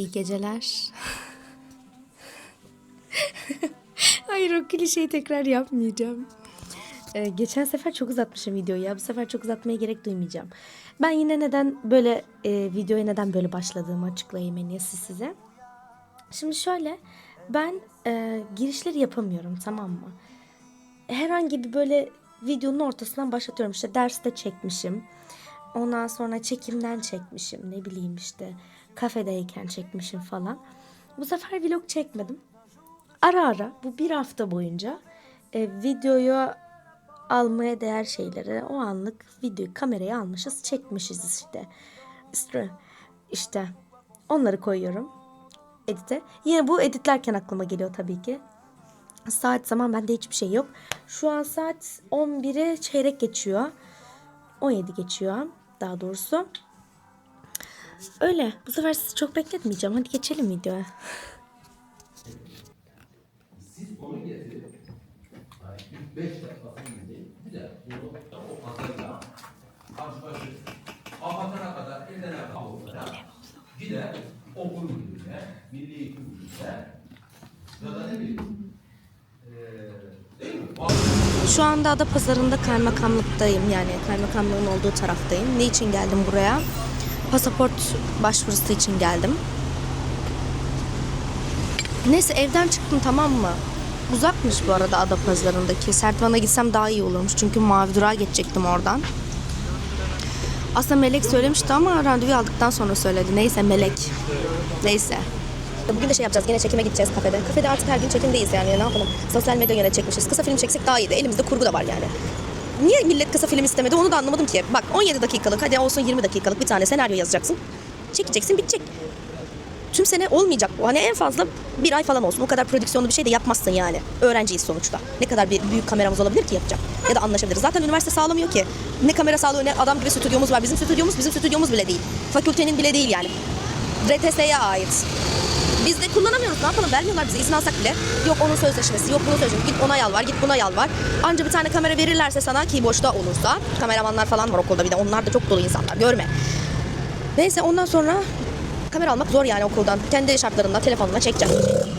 İyi geceler. Hayır o klişeyi tekrar yapmayacağım. Ee, geçen sefer çok uzatmışım videoyu ya. Bu sefer çok uzatmaya gerek duymayacağım. Ben yine neden böyle e, videoya neden böyle başladığımı açıklayayım en iyisi size. Şimdi şöyle ben e, girişleri yapamıyorum tamam mı? Herhangi bir böyle videonun ortasından başlatıyorum. İşte derste çekmişim. Ondan sonra çekimden çekmişim. Ne bileyim işte kafedeyken çekmişim falan. Bu sefer vlog çekmedim. Ara ara bu bir hafta boyunca e, videoyu almaya değer şeyleri o anlık videoyu kameraya almışız çekmişiz işte. İşte, işte onları koyuyorum edite. Yine bu editlerken aklıma geliyor tabii ki. Saat zaman bende hiçbir şey yok. Şu an saat 11'e çeyrek geçiyor. 17 geçiyor daha doğrusu. Öyle. Bu sefer sizi çok bekletmeyeceğim. Hadi geçelim videoya. Siz onu getirip yani ilk 5 dakikasını izleyin. Bir de bunu o pazarla karşı başı kapatana kadar elden kadar gider okul müdürüne, milli eğitim müdürüne ya da ne bileyim? Şu anda ada pazarında kaymakamlıktayım. Yani kaymakamlığın olduğu taraftayım. Ne için geldim buraya? Pasaport başvurusu için geldim. Neyse evden çıktım tamam mı? Uzakmış bu arada ada pazarındaki. Sertvan'a gitsem daha iyi olurmuş. Çünkü mavi durağa geçecektim oradan. Aslında Melek söylemişti ama randevu aldıktan sonra söyledi. Neyse Melek. Neyse. Bugün de şey yapacağız. Yine çekime gideceğiz kafede. Kafede artık her gün çekimdeyiz yani. Ne yapalım? Sosyal medya yine çekmişiz. Kısa film çeksek daha iyiydi. Elimizde kurgu da var yani. Niye millet kısa film istemedi onu da anlamadım ki. Bak 17 dakikalık hadi olsun 20 dakikalık bir tane senaryo yazacaksın. Çekeceksin bitecek. Tüm sene olmayacak bu. Hani en fazla bir ay falan olsun. O kadar prodüksiyonlu bir şey de yapmazsın yani. Öğrenciyiz sonuçta. Ne kadar bir büyük kameramız olabilir ki yapacak? Ya da anlaşabiliriz. Zaten üniversite sağlamıyor ki. Ne kamera sağlıyor ne adam gibi stüdyomuz var. Bizim stüdyomuz bizim stüdyomuz bile değil. Fakültenin bile değil yani. RTS'ye ait. Biz de kullanamıyoruz. Ne yapalım? Vermiyorlar bize izin alsak bile. Yok onun sözleşmesi, yok bunun sözleşmesi. Git ona yalvar, git buna yalvar. Anca bir tane kamera verirlerse sana ki boşta olursa. Kameramanlar falan var okulda bir de. Onlar da çok dolu insanlar. Görme. Neyse ondan sonra kamera almak zor yani okuldan. Kendi şartlarında telefonla çekeceğim.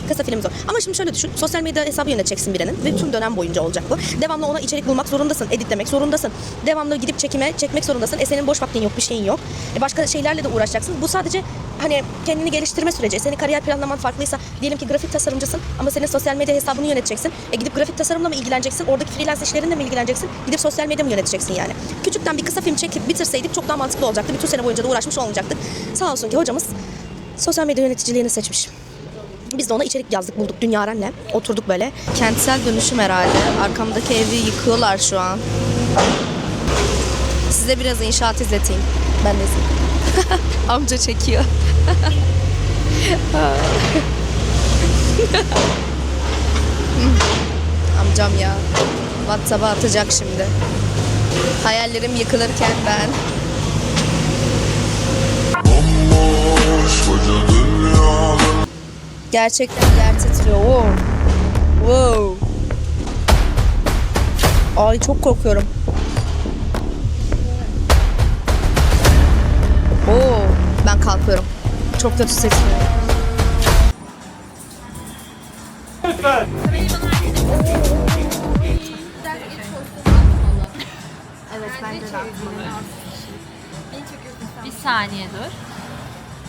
Kısa film zor. Ama şimdi şöyle düşün. Sosyal medya hesabı yöneteceksin birinin. Ve tüm dönem boyunca olacak bu. Devamlı ona içerik bulmak zorundasın. Editlemek zorundasın. Devamlı gidip çekime çekmek zorundasın. E senin boş vaktin yok, bir şeyin yok. E başka şeylerle de uğraşacaksın. Bu sadece hani kendini geliştirme süreci. Senin kariyer planlaman farklıysa diyelim ki grafik tasarımcısın ama senin sosyal medya hesabını yöneteceksin. E gidip grafik tasarımla mı ilgileneceksin? Oradaki freelance işlerinle mi ilgileneceksin? Gidip sosyal medya mı yöneteceksin yani? Küçükten bir kısa film çekip bitirseydik çok daha mantıklı olacaktı. Bütün sene boyunca da uğraşmış olmayacaktık. Sağ olsun ki hocamız sosyal medya yöneticiliğini seçmiş. Biz de ona içerik yazdık bulduk Dünyaren'le. Oturduk böyle. Kentsel dönüşüm herhalde. Arkamdaki evi yıkıyorlar şu an. Size biraz inşaat izleteyim. Ben de izleyeyim. Amca çekiyor. Amcam ya. WhatsApp'a atacak şimdi. Hayallerim yıkılırken ben. Bomboş koca dünyanın Gerçekten yer titriyor. Wow. Wow. Ay çok korkuyorum. Oo, ben kalkıyorum. Çok kötü sesim. Bir saniye dur.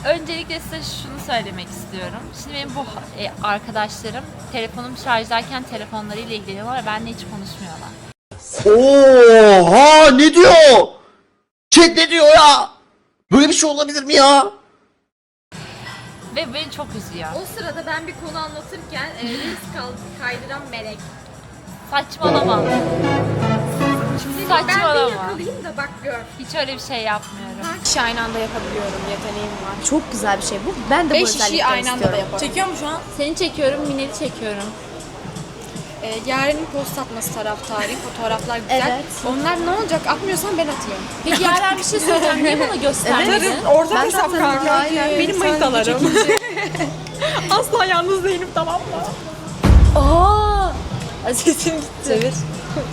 Öncelikle size şunu söylemek istiyorum. Şimdi benim bu e, arkadaşlarım telefonum şarjdayken telefonlarıyla ilgileniyorlar ve benimle hiç konuşmuyorlar. Oha ne diyor? Chat ne diyor ya? Böyle bir şey olabilir mi ya? Ve beni çok üzüyor. O sırada ben bir konu anlatırken e, reels kal- kaydıran melek. Saçmalama. Şimdi ben Saçmalama. yakalayayım da bak gör. Hiç öyle bir şey yapmıyorum. İşi aynı anda yapabiliyorum yeteneğim var. Çok güzel bir şey bu. Ben de bu Beş işi aynı anda da istiyorum. yaparım. Çekiyor mu şu an? Seni çekiyorum, Minel'i çekiyorum. E, Yaren'in post atması taraftarıyım. Fotoğraflar güzel. Evet. Onlar ne olacak? Atmıyorsan ben atıyorum. Peki Yaren bir şey söyleyeceğim. Niye bana göstermedin? Orada Ben hesap kanka. Benim manitalarım. Asla yalnız değilim tamam mı? Aa! Ay, Sesim gitti. Çevir.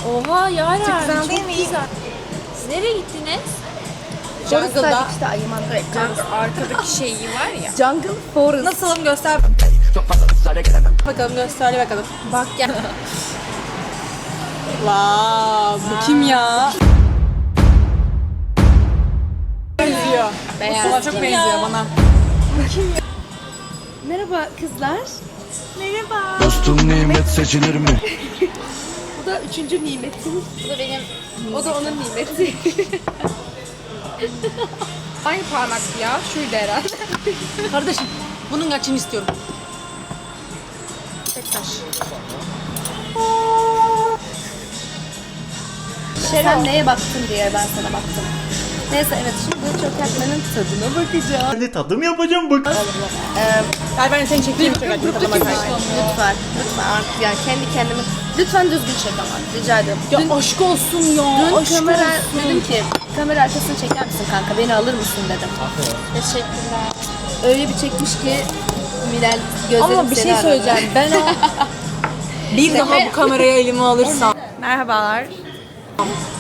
Oha Yaren. güzel çok değil mi? güzel. Siz nereye gittiniz? Jungle'da işte Ayman. arkadaki şeyi var ya. Jungle Forest. Nasılım göster. Bakalım göster bakalım. Bak gel. Wow, bu kim ya? Benziyor. Beyaz. çok benziyor bana. Merhaba kızlar. Dostum nimet seçilir mi? Bu da üçüncü nimetim. Bu da benim O da onun nimeti. Aynı parmak ya. Şuydu herhalde. Kardeşim bunun kaçını istiyorum. Tek taş. Sen neye baktın diye ben sana baktım. Neyse evet şimdi çökertmenin tadına bakacağım. Ne tadım yapacağım bak. Gel ben seni çekeyim. Bakarken. Lütfen, lütfen artık yani kendi kendime. Lütfen düzgün çek ama rica ederim. Ya aşk olsun ya. Dün aşk kamera olsun. dedim ki kamera arkasını çeker misin kanka beni alır mısın dedim. teşekkürler. Öyle bir çekmiş ki Milal gözlerim Ama bir seni şey aradı. söyleyeceğim. Ben o bir daha bu kamerayı elime alırsam. Merhabalar.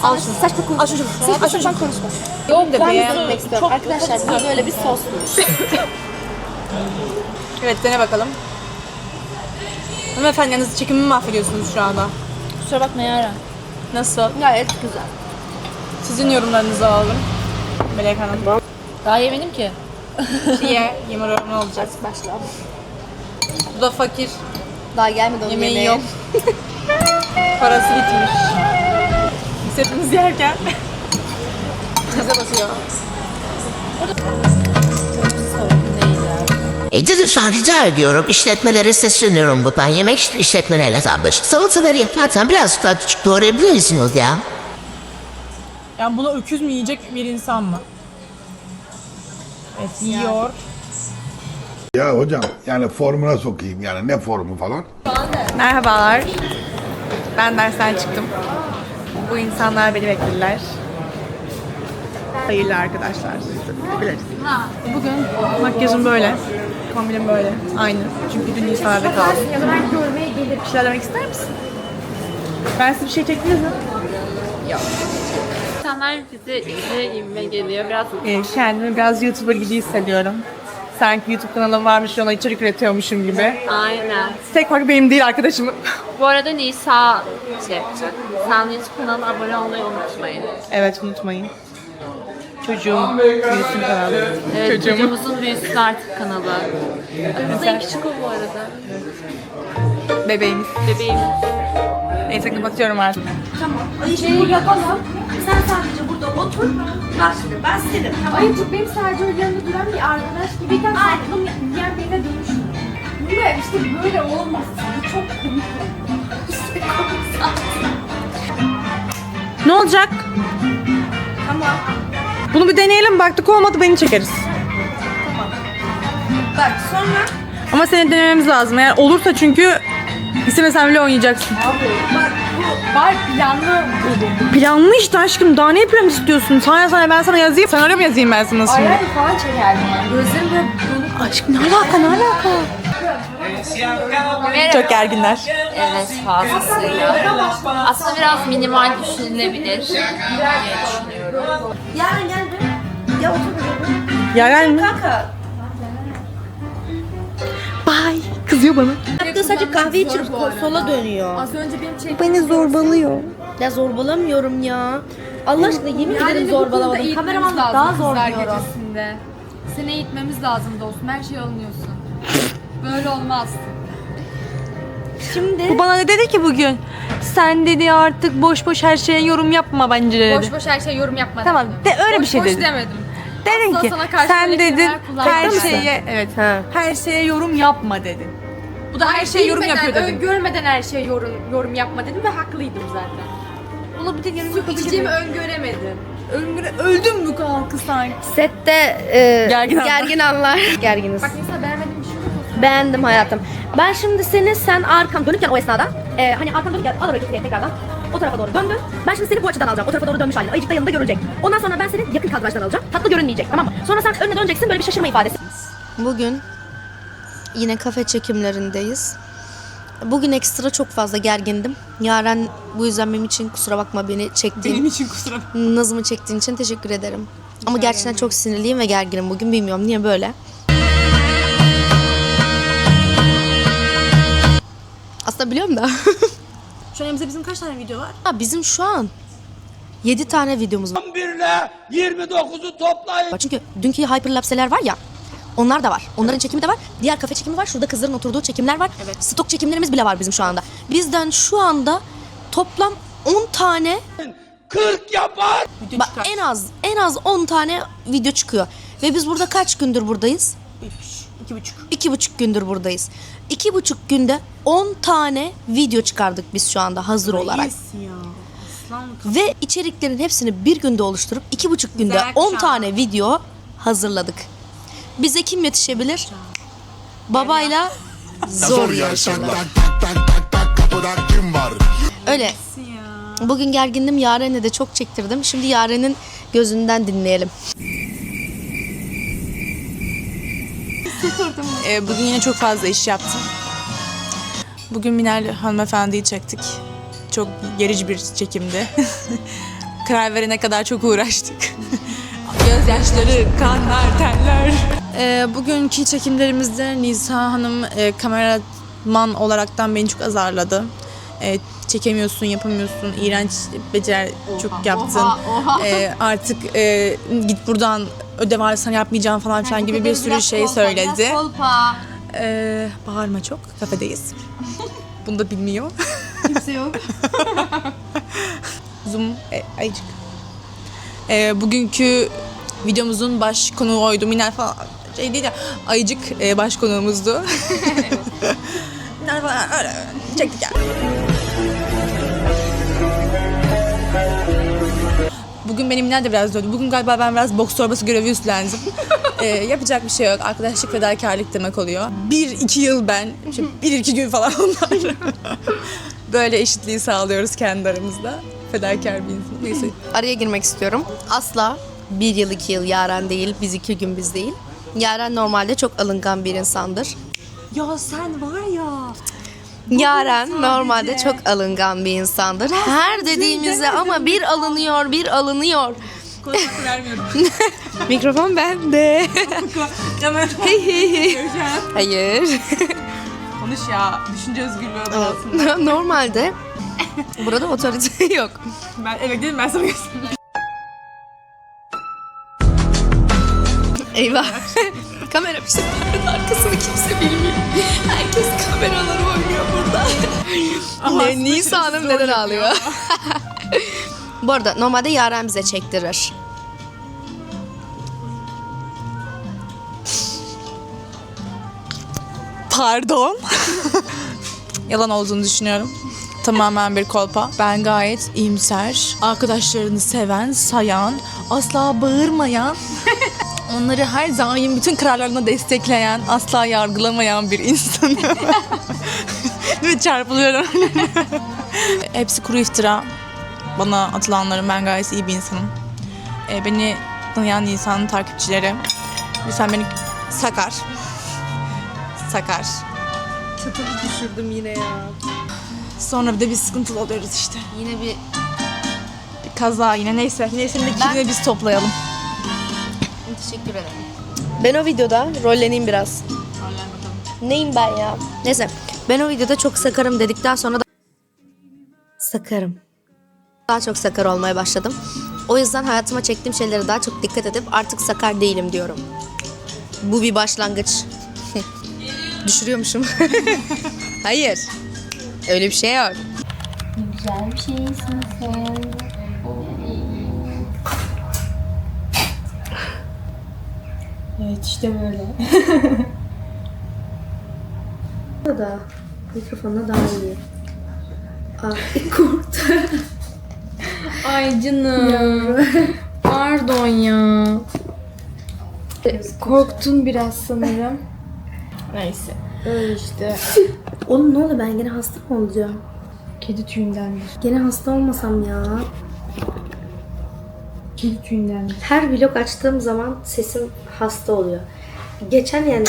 Al şunu saçma konuşma. Al şunu. Şunu. sapan konuşma. Yok da söylemek istiyorum. Arkadaşlar bu böyle bir sosmuş. Evet dene bakalım. Hanımefendi yalnız çekimimi mahvediyorsunuz şu anda. Kusura bakma Yara. Nasıl? Gayet güzel. Sizin yorumlarınızı alalım. Melek Hanım. Daha yemedim ki. Diye yemeği ne olacak? Başla. Bu da fakir. Daha gelmedi onun Yemeği yemeği. yok. Parası bitmiş. Biz hepimiz yerken. Bize basıyor. E, lütfen rica ediyorum işletmelere sesleniyorum buradan. Yemek işletmelerine kalmış. Salataları yaparken birazcık daha küçük doğrayabilir misiniz ya? Yani bunu öküz mü yiyecek bir insan mı? Evet yiyor. Ya hocam yani formuna sokayım yani ne formu falan. Merhabalar. Ben dersten çıktım. Bu insanlar beni beklediler. Hayırlı arkadaşlar. Biliriz. Bugün makyajım böyle. Kombinim böyle. Aynı. Çünkü dün Nisa'da kaldım. Ben görmeye gelir. Bir şeyler demek ister misin? Ben size bir şey çektiniz mi? İnsanlar bize bize inme geliyor. Biraz Ee, kendimi biraz YouTuber gibi hissediyorum. Sanki YouTube kanalım varmış ona içerik üretiyormuşum gibi. aynen. Tek fark benim değil arkadaşımın. Bu arada Nisa şey yapacak. Sen YouTube kanalına abone olmayı unutmayın. evet unutmayın. Çocuğum büyüsün kanalı. Evet, Çocuğumun. çocuğumuzun büyüsün artık kanalı. Aramızda en küçük o bu arada. Bebeğimiz. Bebeğim. Neyse kapatıyorum artık. Sen sadece burada otur. Bak şimdi ben senin. Ayıcık benim sadece öyle yanında duran bir arkadaş gibiyken aklım diğer birine dönüşmüyor. Niye? İşte böyle olmaz. Bu çok komik. İşte komik Ne olacak? Tamam. Bunu bir deneyelim baktık olmadı beni çekeriz. Bak sonra Ama seni denememiz lazım. Eğer olursa çünkü istemesen bile oynayacaksın. Var planlı Planlı işte aşkım. Daha ne plan istiyorsun? Sana sana ben sana yazayım. Senaryo mu yazayım ben sana şimdi? ayar falan çekerdim yani. Gözlerim böyle dolu. Aşkım ne alaka ne alaka? Çok gerginler. Evet fazlasıyla. Aslında biraz minimal düşünülebilir diye düşünüyorum. yarın gel. Ya otur bir Yaren mi? Kanka. Bye. Kızıyor bana. Hatta sadece kahve içip sola dönüyor. Az önce benim çektiğim Beni zorbalıyor. Ya zorbalamıyorum ya. Allah aşkına yemin ederim zorbalamadım. Kameramanlık daha zor kızlar diyorum. gecesinde. Seni eğitmemiz lazım dostum. Her şeye alınıyorsun. Böyle olmaz. Şimdi Bu bana ne dedi ki bugün? Sen dedi artık boş boş her şeye yorum yapma bence dedi. Boş boş her şeye yorum yapma. Tamam de öyle bir boş şey boş dedi. demedim. Dedin Asla ki sana karşı sen böyle dedin kelimeler her şeye evet Ha. her şeye yorum yapma dedin. Bu da her şeye yorum Bilmeden, yapıyor dedin. Öngörmeden her şeye yorum, yorum yapma dedim ve haklıydım zaten. Olabilir yorum Gideceğimi öngöremedim. Öngöre öldüm mü kalkı sanki? sette e, Gergin gergin, anlar. anlar. Gerginiz. Bak mesela yok. Beğendim hayatım. Ben şimdi seni sen arkan dönükken o esnada e, hani arkan dönükken al oraya geriye tekrardan o tarafa doğru döndün. Ben şimdi seni bu açıdan alacağım. O tarafa doğru dönmüş halde. Ayıcık da yanında görülecek. Ondan sonra ben seni yakın kadrajdan alacağım. Tatlı görünmeyecek tamam mı? Sonra sen önüne döneceksin böyle bir şaşırma ifadesi. Bugün yine kafe çekimlerindeyiz. Bugün ekstra çok fazla gergindim. Yaren bu yüzden benim için kusura bakma beni çektiğin, Benim için kusura nazımı çektiğin için teşekkür ederim. Ama gerçekten çok sinirliyim ve gerginim bugün. Bilmiyorum niye böyle. Aslında biliyorum da. Şu an elimizde bizim kaç tane video var? Ha, bizim şu an 7 tane videomuz var. 11 ile 29'u toplayın. Çünkü dünkü hyperlapse'ler var ya. Onlar da var. Onların çekimi de var. Diğer kafe çekimi var. Şurada kızların oturduğu çekimler var. Stok çekimlerimiz bile var bizim şu anda. Bizden şu anda toplam 10 tane 40 yapar. bak en az en az 10 tane video çıkıyor. Ve biz burada kaç gündür buradayız? İki buçuk. İki buçuk gündür buradayız. İki buçuk günde 10 tane video çıkardık biz şu anda hazır olarak. Yes ya. Aslan Ve içeriklerin hepsini bir günde oluşturup iki buçuk günde Güzel 10 kuşağı. tane video hazırladık. Bize kim yetişebilir? Babayla zor. Kapıda kim var? Öyle. Bugün gergindim. Yaren'e de çok çektirdim. Şimdi Yaren'in gözünden dinleyelim. Ee, bugün yine çok fazla iş yaptım. Bugün Minel hanımefendiyi çektik. Çok gerici bir çekimdi. Karar verene kadar çok uğraştık. Gözyaşları, kanlar, terler. Ee, bugünkü çekimlerimizde Nisa Hanım e, kameraman olaraktan beni çok azarladı. E, çekemiyorsun, yapamıyorsun, iğrenç becer çok yaptın. E, artık e, git buradan ödev alsan yapmayacağım falan filan gibi bir sürü şey söyledi. Ee, bağırma çok. Kafedeyiz. Bunu da bilmiyor. Kimse yok. Zoom e, ayıcık. Ee, bugünkü videomuzun baş konuğu oydu. Minel falan şey değil ya. Ayıcık e, baş konuğumuzdu. Minel falan öyle çektik yani. Bugün benim Minel de biraz döndü. Bugün galiba ben biraz boks torbası görevi üstlendim. Ee, yapacak bir şey yok. Arkadaşlık fedakarlık demek oluyor. Bir iki yıl ben, işte bir iki gün falan onlar. Böyle eşitliği sağlıyoruz kendi aramızda. Fedakar bir insan. Neyse. Araya girmek istiyorum. Asla bir yıl iki yıl Yaren değil, biz iki gün biz değil. Yaren normalde çok alıngan bir insandır. Ya sen var. Yaren normalde çok alıngan bir insandır. Her dediğimizde ama bir alınıyor, bir alınıyor. Vermiyorum. Mikrofon bende. Hemen hey hey hey. Hayır. Konuş ya. Düşünce özgürlüğü altında. Normalde burada otorite yok. Ben eve gideyim ben sana göstereyim. Eyvah. Kamera bir şey arkasını kimse bilmiyor. Herkes kameraları oynuyor burada. ne, Nisa Hanım neden ağlıyor? Bu arada normalde Yaren bize çektirir. Pardon. Yalan olduğunu düşünüyorum. Tamamen bir kolpa. Ben gayet iyimser, arkadaşlarını seven, sayan, asla bağırmayan, onları her daim bütün kararlarına destekleyen, asla yargılamayan bir insanım. Ve çarpılıyorum. Hepsi kuru iftira. Bana atılanların ben gayet iyi bir insanım. Ee, beni tanıyan insanın takipçileri. Lütfen beni sakar. Sakar. Çatımı düşürdüm yine ya. Sonra bir de biz sıkıntılı oluyoruz işte. Yine bir Bir kaza yine neyse. Neyse de kirine biz toplayalım. Teşekkür ederim. Ben o videoda rolleneyim biraz. Neyim ben ya? Neyse ben o videoda çok sakarım dedikten sonra da sakarım. Daha çok sakar olmaya başladım. O yüzden hayatıma çektiğim şeylere daha çok dikkat edip artık sakar değilim diyorum. Bu bir başlangıç. Düşürüyormuşum. Hayır. Öyle bir şey yok. Güzel bir şeysin Evet işte böyle. da mikrofonla daha iyi. Ay korktu. Ay canım. Pardon ya. Korktun biraz sanırım. Neyse. Öyle işte. Oğlum ne oldu ben gene hasta mı olacağım? Kedi tüyündendir. Gene hasta olmasam ya. Kedi tüyündendir. Her vlog açtığım zaman sesim hasta oluyor. Geçen yani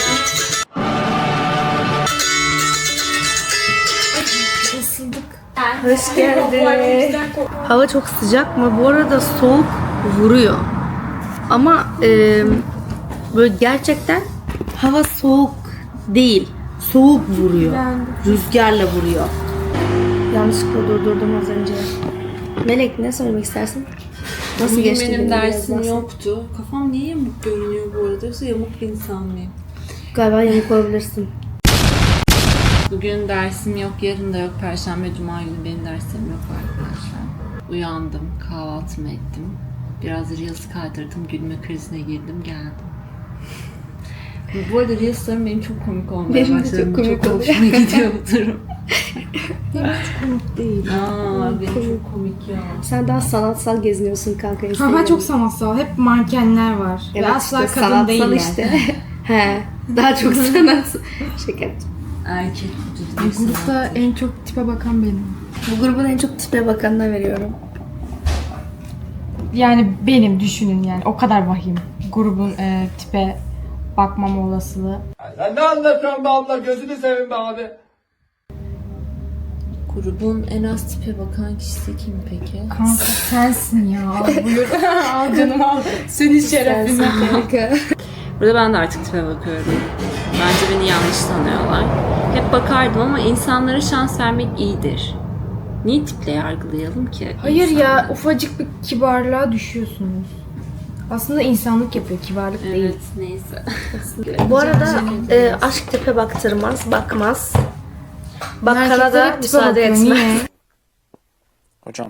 Hoş geldin. Hava çok sıcak mı? Bu arada soğuk vuruyor. Ama e, böyle gerçekten hava soğuk değil. Soğuk vuruyor. Rüzgarla vuruyor. Yanlışlıkla durdurdum az önce. Melek ne söylemek istersin? Nasıl Bugün geçti benim dersim bahset. yoktu. Kafam niye yamuk görünüyor bu arada? Yoksa yamuk bir insan mıyım? Galiba yamuk olabilirsin. Bugün dersim yok, yarın da yok. Perşembe, Cuma günü benim derslerim yok arkadaşlar. Uyandım, kahvaltımı ettim. Biraz Reels kaydırdım, gülme krizine girdim, geldim. Bu arada Reels'larım benim çok komik olmaya Benim başladı. çok komik çok hoşuma gidiyor bu durum. Komik değil. Aa, benim çok komik ya. Sen daha sanatsal geziniyorsun kanka. Ha Instagram'da. çok sanatsal. Hep mankenler var. Evet, Ve asla işte kadın sanatsal değiller. işte. He. Daha çok sanatsal. Yaptım. Erkek vücudu Grupta en çok tipe bakan benim. Bu grubun en çok tipe bakanına veriyorum. Yani benim düşünün yani o kadar vahim. Grubun e, tipe bakmama olasılığı. Sen ne anlatıyorsun be abla gözünü seveyim be abi. Grubun en az tipe bakan kişisi kim peki? Kanka sensin ya. Al buyur. al canım al. Senin şerefine. Burada ben de artık tipe bakıyorum. Bence beni yanlış tanıyorlar. Hep bakardım ama insanlara şans vermek iyidir. Niye tiple yargılayalım ki? Hayır ya insanları? ufacık bir kibarlığa düşüyorsunuz. Aslında insanlık yapıyor kibarlık değil. Evet neyse. Bu arada e, aşk tipe baktırmaz, bakmaz. Bakana Erkekler da hep tipe müsaade bakıyor, etmez. Niye? Hocam.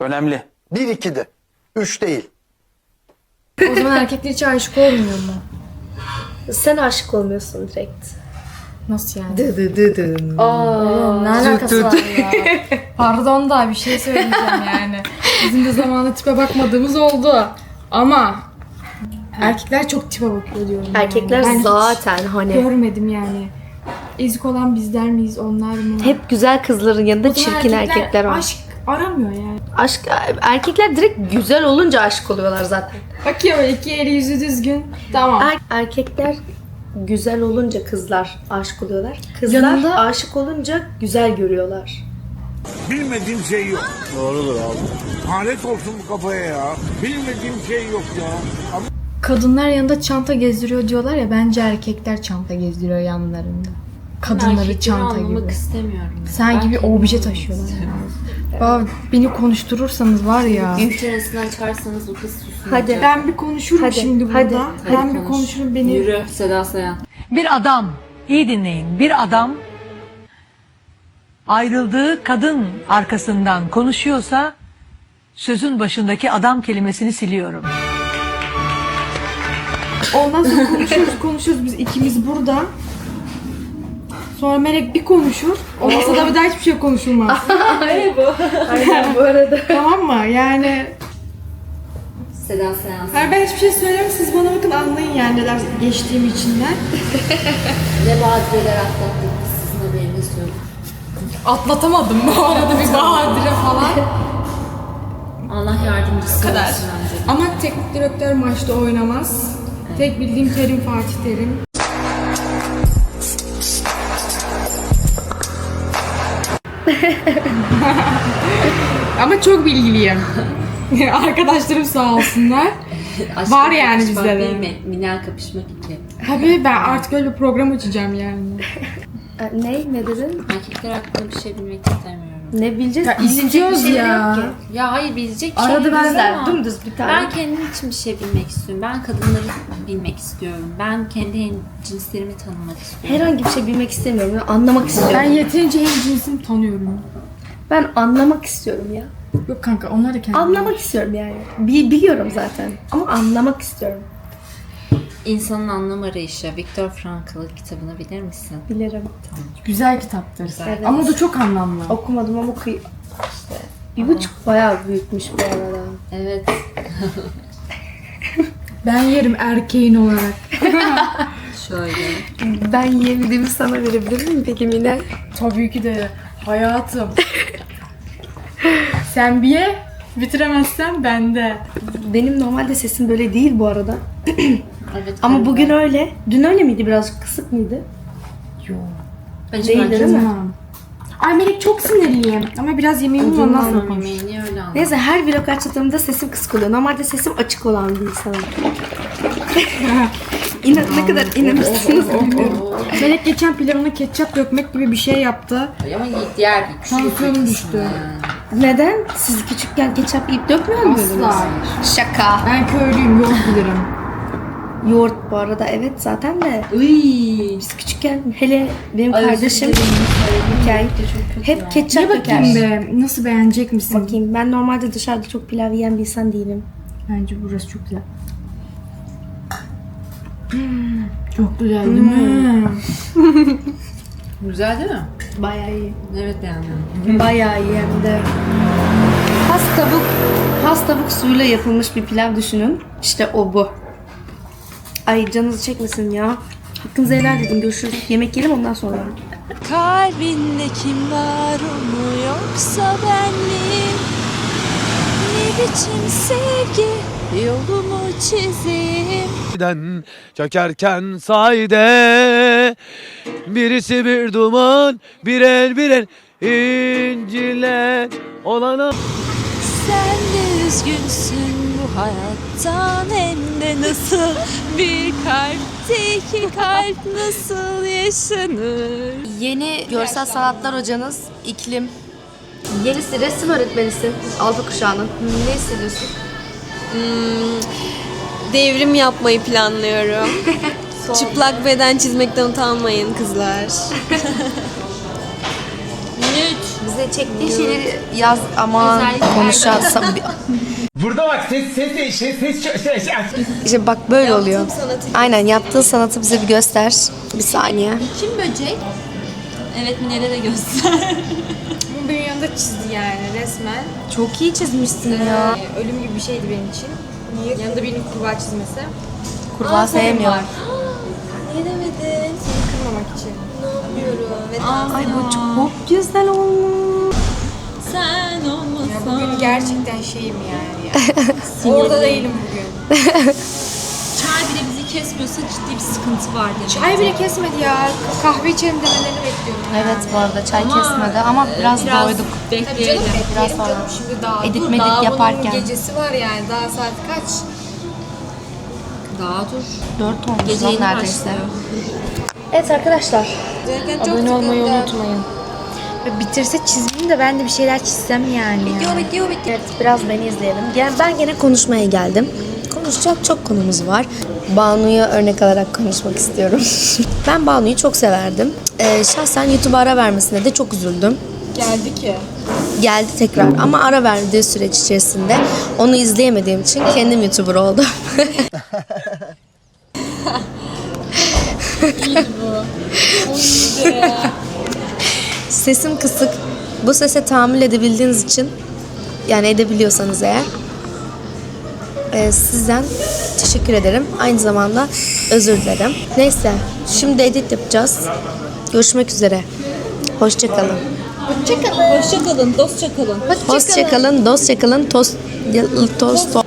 Önemli. Bir iki de. Üç değil. O zaman erkekler hiç aşık olmuyor mu? Sen aşık olmuyorsun direkt. Nasıl yani? Dı dı dı dı. Oğlum ne alakası var ya? Pardon da bir şey söyleyeceğim yani. Bizim de zamanında tipe bakmadığımız oldu. Ama erkekler çok tipe bakıyor diyorum. yani. Erkekler Ben hiç zaten hani görmedim yani. Ezik olan bizler miyiz, onlar mı? hep güzel kızların yanında O zaman çirkin erkekler var. Aşk aramıyor yani. Aşk erkekler direkt güzel olunca aşık oluyorlar zaten. Bakıyor böyle iki eli yüzü düzgün. Tamam. Er- erkekler güzel olunca kızlar aşık oluyorlar. Kızlar Yanında- aşık olunca güzel görüyorlar. Bilmediğim şey yok. Doğrudur abi. Halet olsun bu kafaya ya. Bilmediğim şey yok ya. Kadınlar yanında çanta gezdiriyor diyorlar ya bence erkekler çanta gezdiriyor yanlarında. Kadınları çanta gibi. istemiyorum. Sen Ben gibi obje taşıyorlar. Bak beni konuşturursanız var ya. Çenesini açarsanız o kız susmayacak. Hadi. Ben bir konuşurum Hadi, şimdi burada. hadi, Hadi ben bir konuş. konuşurum beni. Yürü Seda Sayan. Bir adam, iyi dinleyin, bir adam ayrıldığı kadın arkasından konuşuyorsa sözün başındaki adam kelimesini siliyorum. Ondan sonra konuşuyoruz konuşuyoruz biz ikimiz burada. Sonra Melek bir konuşur. O masada bir daha hiçbir şey konuşulmaz. Aynen bu arada. tamam mı? Yani Seda Sayan. hayır ben hiçbir şey söylemiyorum. Siz bana bakın anlayın yani neler geçtiğim içinden. Ne badireler atlattık biz sizin haberiniz yok. Atlatamadım bu arada bir badire falan. Allah yardımcısı kadar. olsun bence. Ama teknik direktör maçta oynamaz. Tek bildiğim terim Fatih Terim. Ama çok bilgiliyim. Arkadaşlarım sağ olsunlar. Aşk Var yani bizde de. değil mi? Minel kapışmak iki. Tabii ben artık öyle bir program açacağım yani. Ne? Ne dedin? Erkekler hakkında bir şey bilmek istemiyorum. Ne bileceğiz? Ya bir istiyoruz şeyleri ya. yok ki. Ya hayır bilecek Arada şeylerimiz benzer ama dümdüz bir tane. Ben kendim için bir şey bilmek istiyorum. Ben kadınları bilmek istiyorum. Ben kendi cinslerimi tanımak istiyorum. Herhangi bir şey bilmek istemiyorum. Ben anlamak istiyorum. Ben Ben, yeterince hem cinsimi tanıyorum. anlamak istiyorum ya. Yok kanka onlar da kendi. Anlamak istiyorum yani. Bi- biliyorum zaten. Ama anlamak istiyorum. İnsanın Anlam Arayışı, Viktor Frankl'ın kitabını bilir misin? Bilirim. Güzel kitaptır. Evet. Ama o da çok anlamlı. Okumadım ama kıy... İşte bir buçuk bayağı büyükmüş bu arada. Evet. Ben yerim erkeğin olarak. Şöyle. Ben yiyebildiğimi sana verebilir miyim peki Mine? Tabii ki de hayatım. Sen bir ye, bitiremezsen bende. Benim normalde sesim böyle değil bu arada. Evet. Ama ben- bugün öyle. Dün öyle miydi? Birazcık kısık mıydı? Yok. Ben hiç Değildir fark değil mi? Ay Melek çok sinirliyim. Ama biraz yemeğimi var etmedim. nasıl Anlam konuş. yemeğini öyle anladım. Neyse her vlog açtığımda sesim kısık oluyor. Normalde sesim açık olan bir insanım. İnan, ne kadar inanırsınız bilmiyorum. Melek geçen pilavına ketçap dökmek gibi bir şey yaptı. Ama diğer bir Tansiyonum düştü. Neden? Siz küçükken ketçap yiyip dökmüyor muydunuz? Asla. Şaka. Ben köylüyüm, yol bilirim. Yoğurt bu arada evet zaten de. Iy. Biz küçükken hele benim Ay, özür kardeşim dilerim. hikaye hep ketçap Ye döker. bakayım be, nasıl beğenecek misin? Bakayım ben normalde dışarıda çok pilav yiyen bir insan değilim. Bence burası çok güzel. Hmm, Çok güzel değil mi? Güzel değil mi? Bayağı iyi. Evet yani. Bayağı iyi hem de. Has tavuk, has tavuk suyuyla yapılmış bir pilav düşünün. İşte o bu. Ay canınızı çekmesin ya. Hakkınızı helal edin. Görüşürüz. Yemek yiyelim ondan sonra. Kalbinde kim var o mu yoksa benliğim? Ne biçim sevgi yolumu çizeyim? Den çekerken sahide birisi bir duman bir el bir el inciler olana Sen de üzgünsün bu hayattan hem de nasıl bir kalpte iki kalp nasıl yaşanır? Yeni görsel sanatlar hocanız İklim. Yenisi resim öğretmenisin. Altı kuşağının. Ne hissediyorsun? Devrim yapmayı planlıyorum. Çıplak beden çizmekten utanmayın kızlar. Bize çektiği şeyleri yaz ama konuşarsam. Burada bak ses ses ses ses ses İşte bak böyle oluyor. Aynen yaptığın sanatı bize bir göster. Bir saniye. Kim böcek? Evet Mine'de de göster. Bu benim yanında çizdi yani resmen. Çok iyi çizmişsin ya. Ee, ölüm gibi bir şeydi benim için. Yanında birinin kurbağa çizmesi. Kurbağa sevmiyor. Niye demedin? Seni kırmamak için. Ay bu çok güzel olmuş. Sen olmasan. Ya bugün gerçekten şeyim yani. ya. Orada değilim bugün. Çay bile bizi kesmiyorsa ciddi bir sıkıntı var demek. Çay bile kesmedi ya. Kahve içelim demelerini bekliyorum. Evet bu arada çay kesmedi ama biraz, doyduk. Bekleyelim. Biraz sonra. Şimdi daha Edit dur, medit daha bunun yaparken. gecesi var yani. Daha saat kaç? Daha dur. Dört olmuş Gece lan yeni neredeyse. başlıyor. Evet arkadaşlar. Abone olmayı unutmayın. Ve bitirse çizmeyeyim de ben de bir şeyler çizsem yani. Video video video. Evet biraz beni izleyelim. Gel, ben gene konuşmaya geldim. Konuşacak çok konumuz var. Banu'yu örnek alarak konuşmak istiyorum. ben Banu'yu çok severdim. Ee, şahsen YouTube'a ara vermesine de çok üzüldüm. Geldi ki. Geldi tekrar ama ara verdiği süreç içerisinde onu izleyemediğim için kendim YouTuber oldum. Sesim kısık. Bu sese tahammül edebildiğiniz için yani edebiliyorsanız eğer e, sizden teşekkür ederim. Aynı zamanda özür dilerim. Neyse şimdi edit yapacağız. Görüşmek üzere. Hoşçakalın. Hoşça kalın, dostça kalın. Hoşçakalın, dostça kalın, tost, tost, tost.